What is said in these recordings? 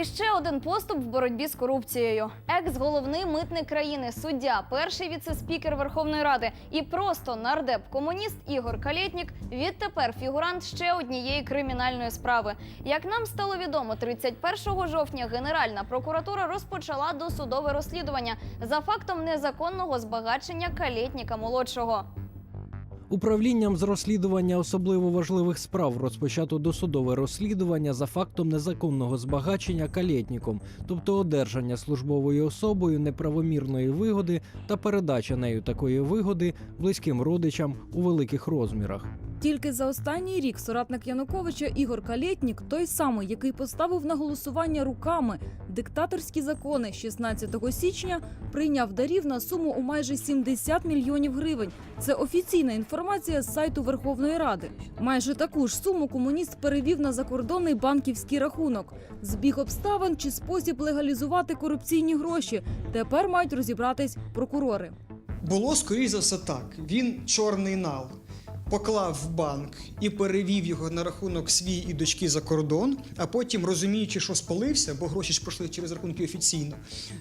І ще один поступ в боротьбі з корупцією. Екс-головний митник країни, суддя, перший віце-спікер Верховної Ради і просто нардеп-комуніст Ігор Калєтнік відтепер фігурант ще однієї кримінальної справи. Як нам стало відомо, 31 жовтня Генеральна прокуратура розпочала досудове розслідування за фактом незаконного збагачення Калєтніка молодшого. Управлінням з розслідування особливо важливих справ розпочато досудове розслідування за фактом незаконного збагачення калєтніком, тобто одержання службовою особою неправомірної вигоди та передача нею такої вигоди близьким родичам у великих розмірах. Тільки за останній рік соратник Януковича Ігор Калєтнік, той самий, який поставив на голосування руками диктаторські закони 16 січня, прийняв дарів на суму у майже 70 мільйонів гривень. Це офіційна інформація з сайту Верховної Ради. Майже таку ж суму комуніст перевів на закордонний банківський рахунок. Збіг обставин чи спосіб легалізувати корупційні гроші. Тепер мають розібратись прокурори. Було скоріш за все так. Він чорний нал поклав в банк і перевів його на рахунок свій і дочки за кордон, а потім, розуміючи, що спалився, бо гроші ж пройшли через рахунки офіційно,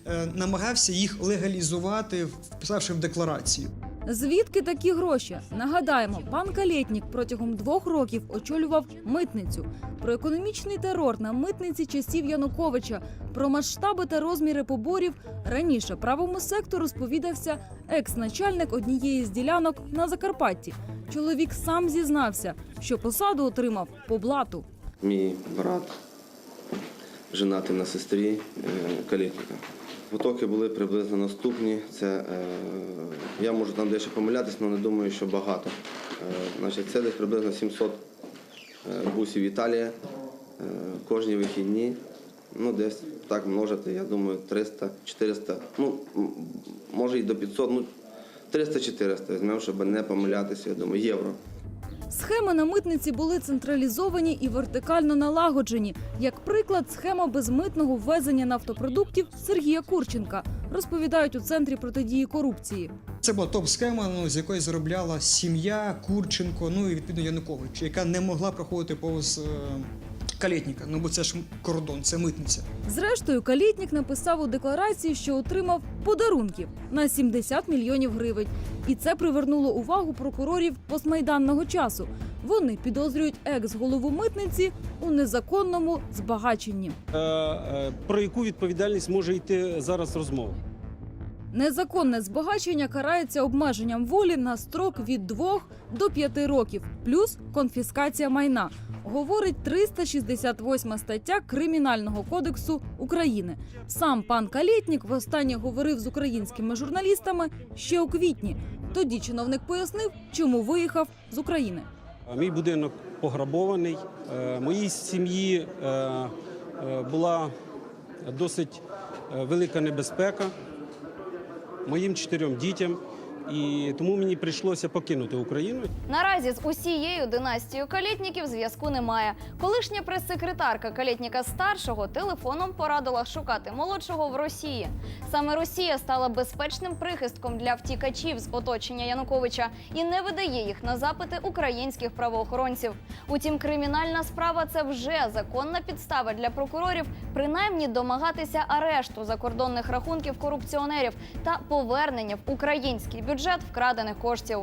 е, намагався їх легалізувати, вписавши в декларацію. Звідки такі гроші? Нагадаємо, пан Калєтнік протягом двох років очолював митницю. Про економічний терор на митниці часів Януковича, про масштаби та розміри поборів раніше правому сектору сповідався екс-начальник однієї з ділянок на Закарпатті. Чоловік сам зізнався, що посаду отримав по блату. Мій брат женатий на сестрі е, калітника. Потоки були приблизно наступні. Це е, я можу там дещо помилятися, але не думаю, що багато. Е, значить, це десь приблизно 700 е, бусів Італія кожні вихідні. Ну, десь так множити, я думаю, 300, 400, ну, може і до 500, ну 300-400 візьмемо, щоб не помилятися, я думаю, євро. Схеми на митниці були централізовані і вертикально налагоджені. Як приклад, схема безмитного ввезення нафтопродуктів Сергія Курченка розповідають у центрі протидії корупції. Це була топ-схема, ну, з якої заробляла сім'я Курченко, ну і відповідно Янукович, яка не могла проходити повз е, калєтніка. Ну бо це ж кордон, це митниця. Зрештою, Калітнік написав у декларації, що отримав подарунків на 70 мільйонів гривень. І це привернуло увагу прокурорів постмайданного часу. Вони підозрюють екс-голову митниці у незаконному збагаченні. Е, е, Про яку відповідальність може йти зараз розмова? Незаконне збагачення карається обмеженням волі на строк від 2 до 5 років, плюс конфіскація майна. Говорить 368 стаття Кримінального кодексу України. Сам пан Калєтнік востаннє говорив з українськими журналістами ще у квітні. Тоді чиновник пояснив, чому виїхав з України. Е, Мій будинок пограбований. Е, Моїй сім'ї е, була досить велика небезпека моїм чотирьом дітям, і тому мені прийшлося покинути Україну. Наразі з усією династією калітніків зв'язку немає. Колишня прес-секретарка калітніка старшого телефоном порадила шукати молодшого в Росії. Саме Росія стала безпечним прихистком для втікачів з оточення Януковича і не видає їх на запити українських правоохоронців. Утім, кримінальна справа це вже законна підстава для прокурорів, принаймні домагатися арешту закордонних рахунків корупціонерів та повернення в український бюджет вкрадених коштів.